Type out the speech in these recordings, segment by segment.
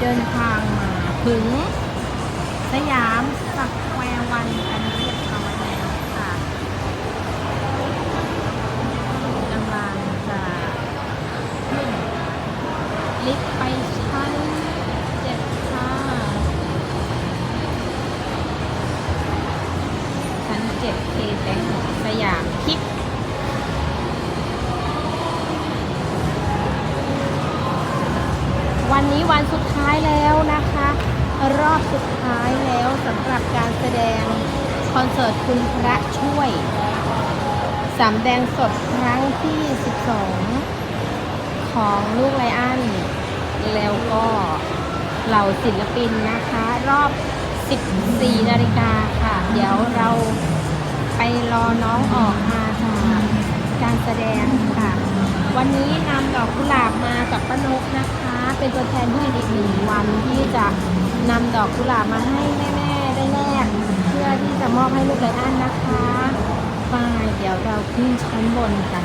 เดินทางมาถึงสยามสแควร์วันกันเรียบร้อยแล้วค่ะกำลังจะขึ้นลิฟต์ไป วันนี้วันสุดท้ายแล้วนะคะ รอบสุดท้ายแล้วสำหรับการแสดงคอนเสิร์ตคุณพระช่วยสำแดงสดครั้งที่ 12 ของลูกไลอ้อนแล้วก็เหล่าศิลปินนะคะ รอบ 14 นาฬิกาค่ะ เดี๋ยวเราไปรอน้องออกมา การแสดงค่ะ วันนี้นำดอกกุหลาบมากับป้านกนะคะ เป็นตัวแทนผู้อีกหนึ่งวันที่จะนำดอกกุหลาบมาให้แม่ๆได้แลกเพื่อที่จะมอบให้ลูกไลอ้อนนะคะไปเดี๋ยวเราขึ้นชั้นบนกัน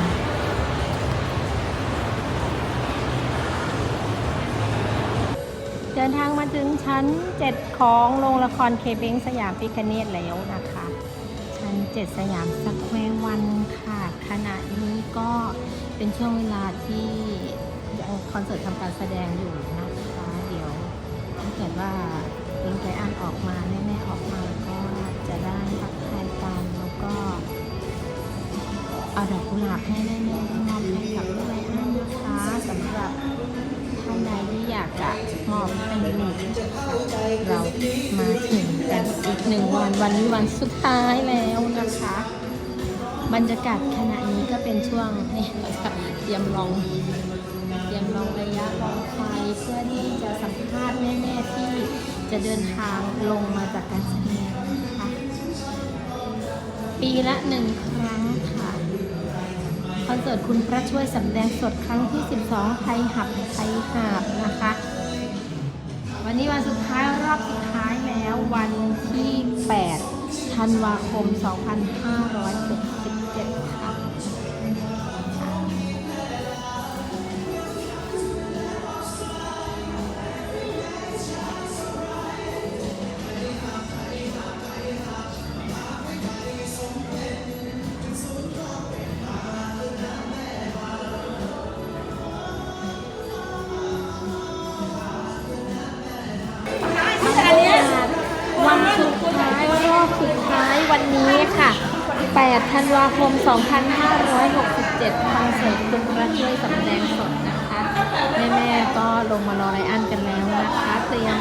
เดินทางมาถึงชั้น 7 ของโรงละครเคเบ้งสยามปิกเนตแล้วนะคะ ชั้น 7 สยามสแควร์ เป็นช่วงเวลาที่ยังคอนเสิร์ตทำการแสดงอยู่นะคะเดี๋ยวถ้าเกิดว่าลิงไกอันออกมาแม่ๆออกมาก็จะได้ทักทายกันแล้วก็เอาดอกกุหลาบให้แม่ๆได้มอบให้กับลูกไลอ้อนนะคะสำหรับท่านใดที่อยากจะมอบให้หนูเรามาถึงกันอีกหนึ่งวันวันนี้วันสุดท้ายแล้วนะคะ บรรยากาศขณะนี้ก็เป็นช่วงเนี่ยเตรียมลองเตรียมลองระยะลองไฟเพื่อที่จะสัมภาษณ์แม่ๆที่จะเดินทางลงมาจากการแสดงนะคะปีละหนึ่งครั้งค่ะคอนเสิร์ตคุณพระช่วยสำแดงสดครั้งที่ 12 ไทยหับไทยหาบนะคะ วันนี้วันสุดท้ายรอบสุดท้ายแล้ววันที่ 8 ธันวาคม 2567ค่ะวันสุดท้ายรอบสุดท้ายวันนี้ค่ะ 8 ธันวาคม 2567 คอนเสิร์ตคุณพระช่วยสำแดงสดนะคะ แม่ๆก็ลงมารอไรอันกันแล้วนะคะ เตรียม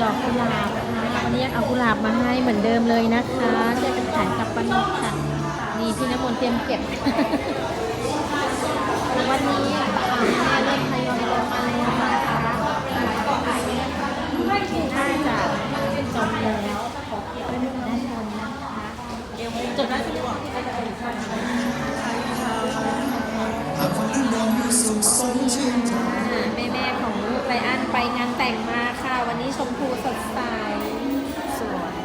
ดอกกุหลาบนะคะวันนี้เอากุหลาบมาให้เหมือนเดิมเลยนะคะจะเป็นขายกับปนกค่ะ นี่พี่น้ำมนต์เตรียมเก็บ วันนี้ แม่แม่ของลูกไรอันไปงานแต่งมาค่ะ วันนี้ชมพูสดใสสวย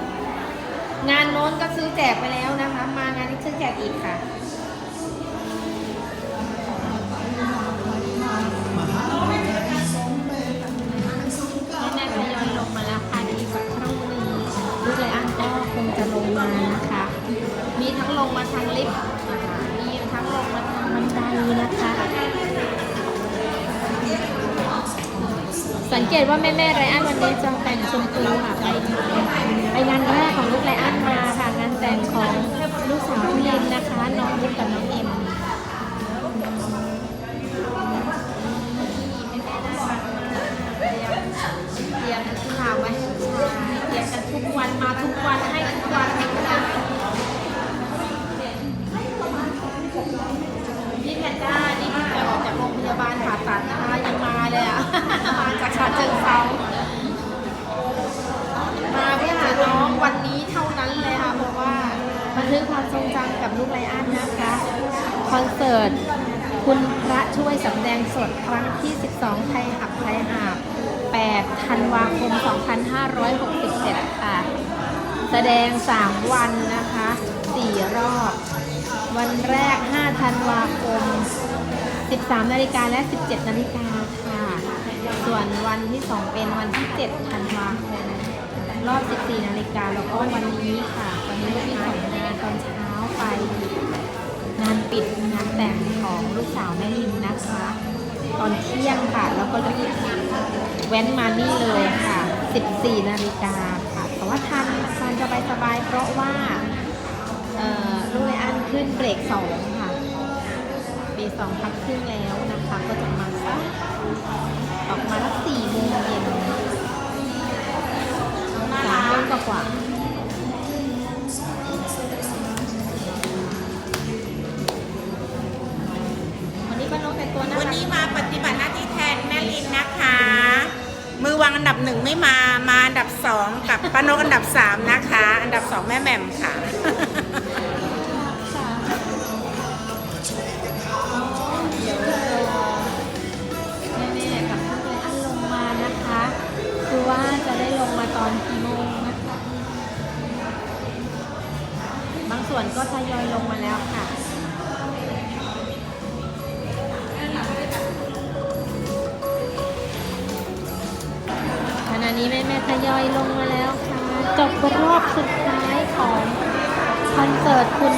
งานโน้นก็ซื้อแจกไปแล้วนะคะ มางานนี้ซื้อแจกอีกค่ะ สังเกตว่าแม่แม่ไรอันวันนี้จะแต่งชมพูค่ะไปไปงานแรกของลูกไรอันมาค่ะงานแต่งของลูกสาวพี่ลินนะคะน้องบุ๊กกับน้องเอ็ คอนเสิร์ต คุณพระช่วยสำแดงสดครั้งที่ 12 ไทยหับไทยหาบ8ธันวาคม 2567 ค่ะ แสดง 3 วันนะคะ 4 รอบ วันแรก 5 ธันวาคม 13 นาฬิกาและ 17 นาฬิกาค่ะ ส่วนวันที่สองเป็นวันที่ 7 ธันวาคม รอบ 14 นาฬิกาแล้วก็วันนี้ค่ะ วันนี้มีสองงานตอนเช้า ลูกสาวแม่ลินนะคะ ตอนเที่ยงค่ะ แล้วก็รีบแว้นมานี่เลยค่ะ 14 นาฬิกาค่ะ แต่ว่าทันทันสบายๆ เพราะว่าเอ่อลูกไลอันขึ้นเบรกสองค่ะเบรกสองพักครึ่งแล้วนะคะ ก็จะมาสักออกมาสักสี่โมงเย็นสามโมงกว่า นดับหนึ่งไม่มามาอันดับสองกับป้านกอันดับสามนะคะ อันดับสองแม่แหม่มค่ะค่ะเดี๋ยวรอแม่ๆกับท่านเลยอันลงมานะคะ คือว่าจะได้ลงมาตอนกี่โมงนะคะ บางส่วนก็ทยอยลงมาแล้วค่ะ นี้แม่แม่ทยอยลงมาแล้วค่ะ จบรอบสุดท้ายของคอนเสิร์ตคุณ